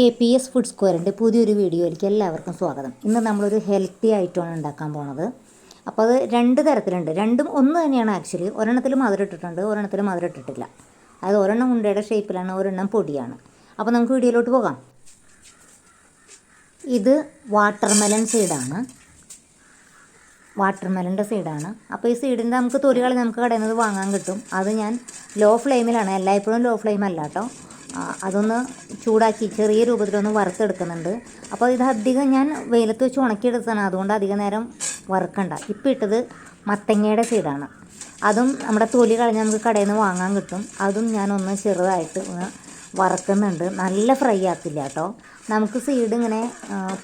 K P S food സ്ക്വയറിന്റെ പുതിയൊരു വീഡിയോയിലേക്ക് എല്ലാവർക്കും സ്വാഗതം. ഇന്ന് നമ്മളൊരു ഹെൽത്തി ആയിട്ടാണ് ഉണ്ടാക്കാൻ പോണത്. അപ്പോൾ അത് രണ്ട് തരത്തിലുണ്ട്. രണ്ടും ഒന്ന് തന്നെയാണ് ആക്ച്വലി ഒരെണ്ണത്തിൽ മധുരം ഇട്ടിട്ടുണ്ട് ഒരെണ്ണത്തിൽ മധുരം ഇട്ടിട്ടില്ല. അതായത് ഒരെണ്ണം ഉണ്ടയുടെ ഷേപ്പിലാണ് ഒരെണ്ണം പൊടിയാണ്. അപ്പോൾ നമുക്ക് വീഡിയോയിലോട്ട് പോകാം. ഇത് വാട്ടർമെലൺ സീഡാണ് വാട്ടർമെലന്റെ സീഡാണ് അപ്പോൾ ഈ സീഡിന്റെ നമുക്ക് തൊലി കളി നമുക്ക് കടയിൽ നിന്ന് വാങ്ങാൻ കിട്ടും. അത് ഞാൻ ലോ ഫ്ലെയിമിലാണ് എല്ലായ്പ്പോഴും ലോ ഫ്ലെയിം അല്ല കേട്ടോ. അതൊന്ന് ചൂടാക്കി ചെറിയ രൂപത്തിലൊന്ന് വറുത്തെടുക്കുന്നുണ്ട്. അപ്പോൾ ഇത് അധികം ഞാൻ വെയിലത്ത് വെച്ച് ഉണക്കിയെടുത്തതാണ്. അതുകൊണ്ട് അധികം നേരം വറുക്കണ്ട. ഇപ്പം ഇട്ടത് മത്തങ്ങയുടെ സീഡാണ് അതും നമ്മുടെ തൊലി കളഞ്ഞ് നമുക്ക് കടയിൽ നിന്ന് വാങ്ങാൻ കിട്ടും. അതും ഞാനൊന്ന് ചെറുതായിട്ട് ഒന്ന് വറക്കുന്നുണ്ട്. നല്ല ഫ്രൈ ആക്കില്ല കേട്ടോ. നമുക്ക് സീഡ് ഇങ്ങനെ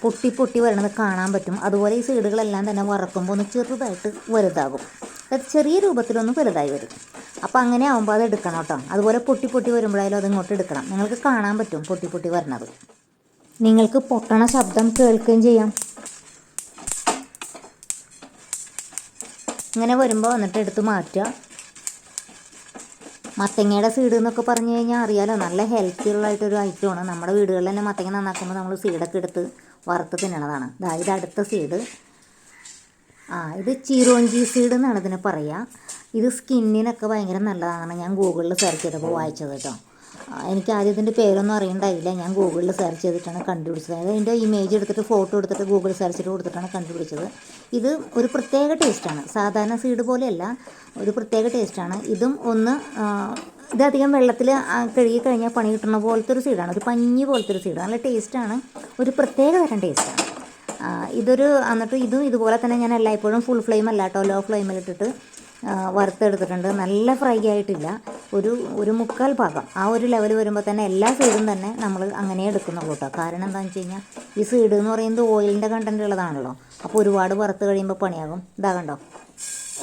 പൊട്ടി പൊട്ടി വരണത് കാണാൻ പറ്റും. അതുപോലെ ഈ സീഡുകളെല്ലാം തന്നെ വറക്കുമ്പോൾ ഒന്ന് ചെറുതായിട്ട് വലുതാകും. അത് ചെറിയ രൂപത്തിലൊന്ന് വലുതായി വരും. അപ്പോൾ അങ്ങനെ ആകുമ്പോൾ അത് എടുക്കണം കേട്ടോ. അതുപോലെ പൊട്ടി പൊട്ടി വരുമ്പോഴായാലും അത് ഇങ്ങോട്ട് എടുക്കണം. നിങ്ങൾക്ക് കാണാൻ പറ്റും പൊട്ടി പൊട്ടി വരണത്. നിങ്ങൾക്ക് പൊട്ടണ ശബ്ദം കേൾക്കുകയും ചെയ്യാം. ഇങ്ങനെ വരുമ്പോൾ വന്നിട്ട് എടുത്ത് മാറ്റുക. മത്തങ്ങയുടെ സീഡ് എന്നൊക്കെ പറഞ്ഞു കഴിഞ്ഞാൽ അറിയാലോ നല്ല ഹെൽത്തി ഉള്ളതായിട്ടൊരു ഐറ്റമാണ് നമ്മുടെ വീടുകളിൽ തന്നെ മത്തങ്ങ നന്നാക്കുമ്പോൾ നമ്മൾ സീഡൊക്കെ എടുത്ത് വറുത്ത് തിന്നണതാണ്. ദാ ഇത് അടുത്ത സീഡ് ആ ഇത് ചീരോഞ്ചി സീഡ് എന്നാണ് ഇതിന് പറയുക ഇത് സ്കിന്നിനൊക്കെ ഭയങ്കര നല്ലതാണ് ഞാൻ ഗൂഗിളിൽ സെർച്ച് ചെയ്തപ്പോൾ വായിച്ചത് കേട്ടോ. എനിക്ക് ആദ്യം ഇതിന്റെ പേരൊന്നും അറിയണ്ടായില്ല. ഞാൻ ഗൂഗിളിൽ സെർച്ച് ചെയ്തിട്ടാണ് കണ്ടുപിടിച്ചത്. അതായത് അതിന്റെ ഇമേജ് എടുത്തിട്ട് ഫോട്ടോ എടുത്തിട്ട് ഗൂഗിൾ സെർച്ച് ചെയ്ത് കൊടുത്തിട്ടാണ് കണ്ടുപിടിച്ചത്. ഇത് ഒരു പ്രത്യേക ടേസ്റ്റാണ് സാധാരണ സീഡ് പോലെയല്ല ഒരു പ്രത്യേക ടേസ്റ്റാണ് ഇതും ഒന്ന് ഇതധികം വെള്ളത്തിൽ കഴുകി കഴിഞ്ഞാൽ പണി കിട്ടുന്ന പോലത്തെ ഒരു സീഡാണ് ഒരു പഞ്ഞി പോലത്തെ ഒരു സീഡ് നല്ല ടേസ്റ്റാണ് ഒരു പ്രത്യേക തരം ടേസ്റ്റാണ് ഇതൊരു എന്നിട്ട് ഇതും ഇതുപോലെ തന്നെ ഞാൻ എല്ലായ്പ്പോഴും ഫുൾ ഫ്ലെയിം അല്ല കേട്ടോ ലോ ഫ്ലെയിമിലിട്ടിട്ട് വറുത്തെടുത്തിട്ടുണ്ട്. നല്ല ഫ്രൈ ആയിട്ടില്ല. ഒരു ഒരു മുക്കാൽ ഭാഗം. ആ ഒരു ലെവൽ വരുമ്പോൾ തന്നെ എല്ലാ സൈഡും തന്നെ നമ്മൾ അങ്ങനെ എടുക്കുന്നുള്ളൂ കേട്ടോ കാരണം എന്താണെന്ന് വെച്ച് കഴിഞ്ഞാൽ ഈ സൈഡ് എന്ന് പറയുന്നത് ഓയിലിന്റെ കണ്ടന്റ് ഉള്ളതാണല്ലോ. അപ്പോൾ ഒരുപാട് വറുത്ത് കഴിയുമ്പോൾ പണിയാകും. ഇതാകണ്ടോ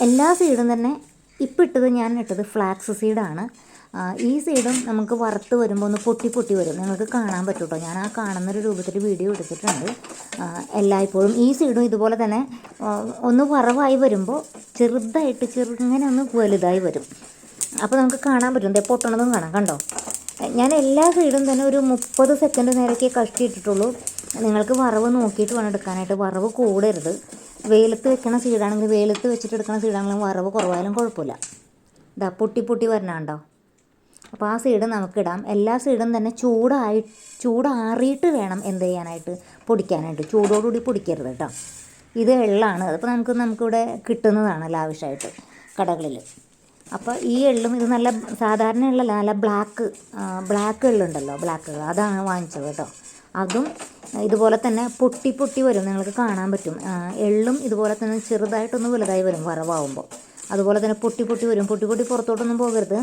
എല്ലാ സീഡും തന്നെ ഇപ്പം ഇട്ടത് ഞാൻ ഇട്ടത് ഫ്ലാക്സ് സീഡാണ് ഈ സൈഡും നമുക്ക് വറുത്ത് വരുമ്പോൾ ഒന്ന് പൊട്ടി പൊട്ടി വരും. നിങ്ങൾക്ക് കാണാൻ പറ്റും കേട്ടോ ഞാൻ ആ കാണുന്നൊരു രൂപത്തിൽ വീഡിയോ എടുത്തിട്ടുണ്ട്. എല്ലായ്പ്പോഴും ഈ സൈഡും ഇതുപോലെ തന്നെ ഒന്ന് വറവായി വരുമ്പോൾ ചെറുതായിട്ട് ചെറുങ്ങനെ ഒന്ന് വലുതായി വരും. അപ്പോൾ നമുക്ക് കാണാൻ പറ്റും. പൊട്ടണതും കാണാം. കണ്ടോ? ഞാൻ എല്ലാ സൈഡും തന്നെ ഒരു മുപ്പത് സെക്കൻഡ് നേരമൊക്കെ കഷ്ടിയിട്ടിട്ടുള്ളൂ. നിങ്ങൾക്ക് വറവ് നോക്കിയിട്ട് വേണം എടുക്കാനായിട്ട്. വറവ് കൂടരുത്. വെയിലത്ത് വെക്കണ സീഡാണെങ്കിൽ വെയിലത്ത് വെച്ചിട്ട് എടുക്കണ സീഡാണെങ്കിലും വറവ് കുറവായാലും കുഴപ്പമില്ല. ഇതാ പൊട്ടി പൊട്ടി വരണുണ്ടോ അപ്പോൾ ആ സീഡ് നമുക്കിടാം. എല്ലാ സീഡും തന്നെ ചൂടായി ചൂടാറിയിട്ട് വേണം എന്ത് ചെയ്യാനായിട്ട് പൊടിക്കാനായിട്ട്. ചൂടോടുകൂടി പൊടിക്കരുത് കേട്ടോ. ഇത് എള്ളാണ്. അതിപ്പോൾ നമുക്ക് നമുക്കിവിടെ കിട്ടുന്നതാണ് ലാവിഷായിട്ട് കടകളിൽ. അപ്പോൾ ഈ എള്ളും ഇത് നല്ല സാധാരണ എള്ളല്ല നല്ല ബ്ലാക്ക് ബ്ലാക്ക് എള്ളുണ്ടല്ലോ ബ്ലാക്ക് അതാണ് വാങ്ങിച്ചത് കേട്ടോ. അതും ഇതുപോലെ തന്നെ പൊട്ടി പൊട്ടി വരും. നിങ്ങൾക്ക് കാണാൻ പറ്റും. എള്ളും ഇതുപോലെ തന്നെ ചെറുതായിട്ടൊന്ന് വലുതായി വരും വറവാകുമ്പോൾ അതുപോലെ തന്നെ പൊട്ടി പൊട്ടി വരും. പൊട്ടി പൊട്ടി പുറത്തോട്ടൊന്നും പോകരുത്.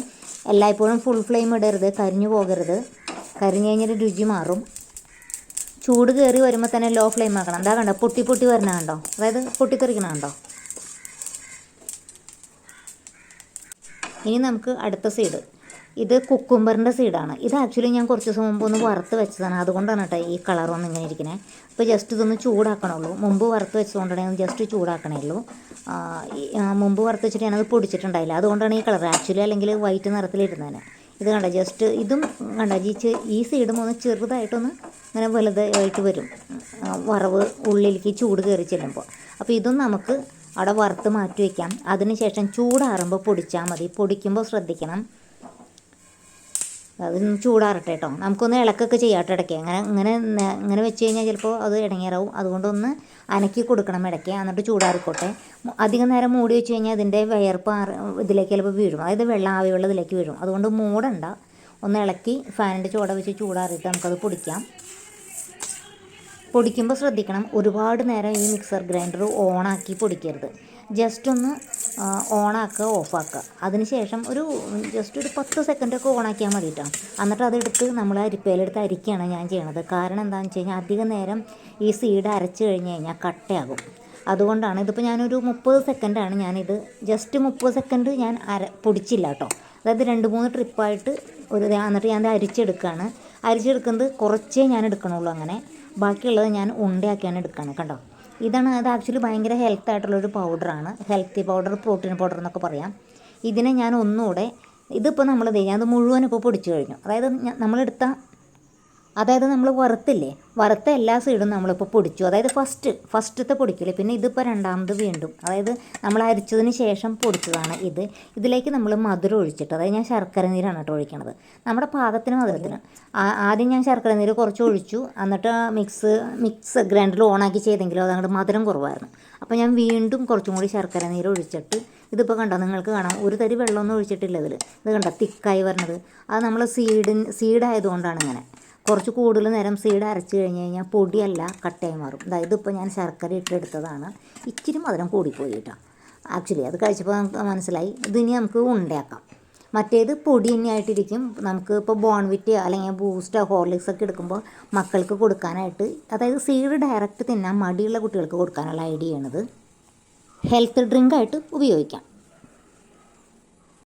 എല്ലായ്പ്പോഴും ഫുൾ ഫ്ലെയിം ഇടരുത്. കരിഞ്ഞു പോകരുത്. കരിഞ്ഞു കഴിഞ്ഞാൽ രുചി മാറും. ചൂട് കയറി വരുമ്പോൾ തന്നെ ലോ ഫ്ലെയിം ആക്കണം. എന്താ കണ്ടോ? പൊട്ടി പൊട്ടി വരണ കണ്ടോ? അതായത് പൊട്ടിത്തെറിക്കണ കണ്ടോ? ഇനി നമുക്ക് അടുത്ത സീഡ് ഇത് കുക്കുംബറിന്റെ സീഡാണ് ഇത് ആക്ച്വലി ഞാൻ കുറച്ച് ദിവസം മുമ്പ് ഒന്ന് വറുത്ത് വെച്ചതാണ്. അതുകൊണ്ടാണ് കേട്ടോ ഈ കളർ ഒന്ന് ഇങ്ങനെ ഇരിക്കുന്നത് അപ്പോൾ ജസ്റ്റ് ഇതൊന്ന് ചൂടാക്കണുള്ളൂ മുമ്പ് വറുത്ത് വെച്ചതുകൊണ്ടാണ് ഞാൻ ജസ്റ്റ് ചൂടാക്കണേ ഉള്ളൂ ആ, ഈ, ആ, മുമ്പ് വറുത്ത് വെച്ചിട്ട് ഞാനത് പൊടിച്ചിട്ടുണ്ടായില്ല. അതുകൊണ്ടാണ് ഈ കളർ ആക്ച്വലി അല്ലെങ്കിൽ വൈറ്റ് നിറത്തിലിരുന്നതിന് ഇത് കണ്ട? ജസ്റ്റ് ഇതും കണ്ട? ഈ ചെ- ഈ സീഡും ഒന്ന് ചെറുതായിട്ടൊന്ന് ഇങ്ങനെ വലുതായിട്ട് വരും. വറവ് ഉള്ളിലേക്ക് ചൂട് കയറി ചെല്ലുമ്പോൾ. അപ്പോൾ ഇതും നമുക്ക് അവിടെ വറുത്ത് മാറ്റി വയ്ക്കാം അതിനുശേഷം ചൂടാറുമ്പോൾ പൊടിച്ചാൽ മതി. പൊടിക്കുമ്പോൾ ശ്രദ്ധിക്കണം. അതൊന്ന് ചൂടാറട്ടെ കേട്ടോ നമുക്കൊന്ന് ഇളക്കൊക്കെ ചെയ്യാട്ടോ ഇടയ്ക്ക്. അങ്ങനെ ഇങ്ങനെ ഇങ്ങനെ വെച്ച് കഴിഞ്ഞാൽ ചിലപ്പോൾ അത് ഇടങ്ങേറാവും. അതുകൊണ്ടൊന്ന് അനക്കി കൊടുക്കണം ഇടയ്ക്ക്. എന്നിട്ട് ചൂടാറിക്കോട്ടെ. അധികം നേരം മൂടി വെച്ച് കഴിഞ്ഞാൽ അതിന്റെ വയർപ്പ് ഇതിലേക്ക് ചിലപ്പോൾ വീഴും. അതായത് വെള്ളം ആവി വെള്ളം ഇതിലേക്ക് വീഴും. അതുകൊണ്ട് മൂടണ്ട. ഒന്ന് ഇളക്കി ഫാനിന്റെ ചൂട വെച്ച് ചൂടാറിയിട്ട് നമുക്കത് പൊടിക്കാം. പൊടിക്കുമ്പോൾ ശ്രദ്ധിക്കണം. ഒരുപാട് നേരം ഈ മിക്സർ ഗ്രൈൻഡർ ഓണാക്കി പൊടിക്കരുത്. ജസ്റ്റ് ഒന്ന് ഓണാക്കുക ഓഫാക്കുക. അതിനുശേഷം ഒരു ജസ്റ്റ് ഒരു പത്ത് സെക്കൻഡൊക്കെ ഓണാക്കിയാൽ മതി കേട്ടോ എന്നിട്ട് അതെടുത്ത് നമ്മൾ അരിപ്പയിലെടുത്ത് അരിക്കുകയാണ് ഞാൻ ചെയ്യണത്. കാരണം എന്താണെന്ന് വെച്ച് കഴിഞ്ഞാൽ അധികം നേരം ഈ സീഡ് അരച്ച് കഴിഞ്ഞ് കഴിഞ്ഞാൽ കട്ടയാകും. അതുകൊണ്ടാണ് ഇതിപ്പോൾ ഞാനൊരു മുപ്പത് സെക്കൻഡാണ് ഞാനിത് ജസ്റ്റ് മുപ്പത് സെക്കൻഡ് ഞാൻ അര പൊടിച്ചില്ല കേട്ടോ. അതായത് രണ്ട് മൂന്ന് ട്രിപ്പായിട്ട് ഒരു എന്നിട്ട് ഞാൻ അരിച്ചെടുക്കുകയാണ് അരിച്ചെടുക്കുന്നത് കുറച്ചേ ഞാൻ എടുക്കണുള്ളൂ അങ്ങനെ. ബാക്കിയുള്ളത് ഞാൻ ഉണ്ടയാക്കിയാണ് എടുക്കുകയാണ് കണ്ടോ? ഇതാണ് അത് ആക്ച്വലി ഭയങ്കര ഹെൽത്ത് ആയിട്ടുള്ളൊരു പൗഡറാണ് ഹെൽത്തി പൗഡർ പ്രോട്ടീൻ പൗഡർ എന്നൊക്കെ പറയാം. ഇതിനെ ഞാൻ ഒന്നുകൂടെ ഇതിപ്പോൾ നമ്മൾ ഞാനത് മുഴുവൻ ഇപ്പോൾ പൊടിച്ചു കഴിഞ്ഞു. അതായത് നമ്മളെടുത്ത അതായത് നമ്മൾ വറുത്തില്ലേ? വറുത്ത എല്ലാ സൈഡും നമ്മളിപ്പോൾ പൊടിച്ചു. അതായത് ഫസ്റ്റ് ഫസ്റ്റത്തെ പൊടിക്കില്ലേ പിന്നെ ഇതിപ്പോൾ രണ്ടാമത് വീണ്ടും. അതായത് നമ്മൾ അരിച്ചതിന് ശേഷം പൊടിച്ചതാണ് ഇത്. ഇതിലേക്ക് നമ്മൾ മധുരം ഒഴിച്ചിട്ട് അതായത് ഞാൻ ശർക്കര നീരാണ് കേട്ടോ ഒഴിക്കണത്. നമ്മുടെ പാകത്തിന് മധുരത്തിന്. ആദ്യം ഞാൻ ശർക്കര നീര് കുറച്ച് ഒഴിച്ചു. എന്നിട്ട് മിക്സ് മിക്സ് ഗ്രൈൻഡറിൽ ഓണാക്കി ചെയ്തെങ്കിലും അങ്ങോട്ട് മധുരം കുറവായിരുന്നു. അപ്പോൾ ഞാൻ വീണ്ടും കുറച്ചും കൂടി ശർക്കര നീര് ഒഴിച്ചിട്ട് ഇതിപ്പോൾ കണ്ടോ നിങ്ങൾക്ക് കാണാം. ഒരു തരി വെള്ളമൊന്നും ഒഴിച്ചിട്ടില്ല ഇതിൽ ഇത് കണ്ടോ? തിക്കായി വരണത്. അത് നമ്മൾ സീഡിൻ സീഡായതുകൊണ്ടാണ് ഇങ്ങനെ. കുറച്ച് കൂടുതൽ നേരം സീഡ് അരച്ച് കഴിഞ്ഞ് കഴിഞ്ഞാൽ പൊടിയല്ല കട്ടയായി മാറും. അതായത് ഇപ്പോൾ ഞാൻ ശർക്കര ഇട്ടെടുത്തതാണ്. ഇച്ചിരി മധുരം കൂടിപ്പോയി കേട്ടോ. ആക്ച്വലി അത് കഴിച്ചപ്പോൾ നമുക്ക് മനസ്സിലായി. ഇതിനി നമുക്ക് ഉണ്ടയാക്കാം മറ്റേത് പൊടി തന്നെയായിട്ടിരിക്കും നമുക്ക് ഇപ്പോൾ ബോൺവിറ്റ് അല്ലെങ്കിൽ ബൂസ്റ്റോ ഹോർലിക്സ് ഒക്കെ എടുക്കുമ്പോൾ മക്കൾക്ക് കൊടുക്കാനായിട്ട് അതായത് സീഡ് ഡയറക്റ്റ് തിന്നാൻ മടിയുള്ള കുട്ടികൾക്ക് കൊടുക്കാനുള്ള ഐഡിയ ആണിത്. ഹെൽത്ത് ഡ്രിങ്കായിട്ട് ഉപയോഗിക്കാം.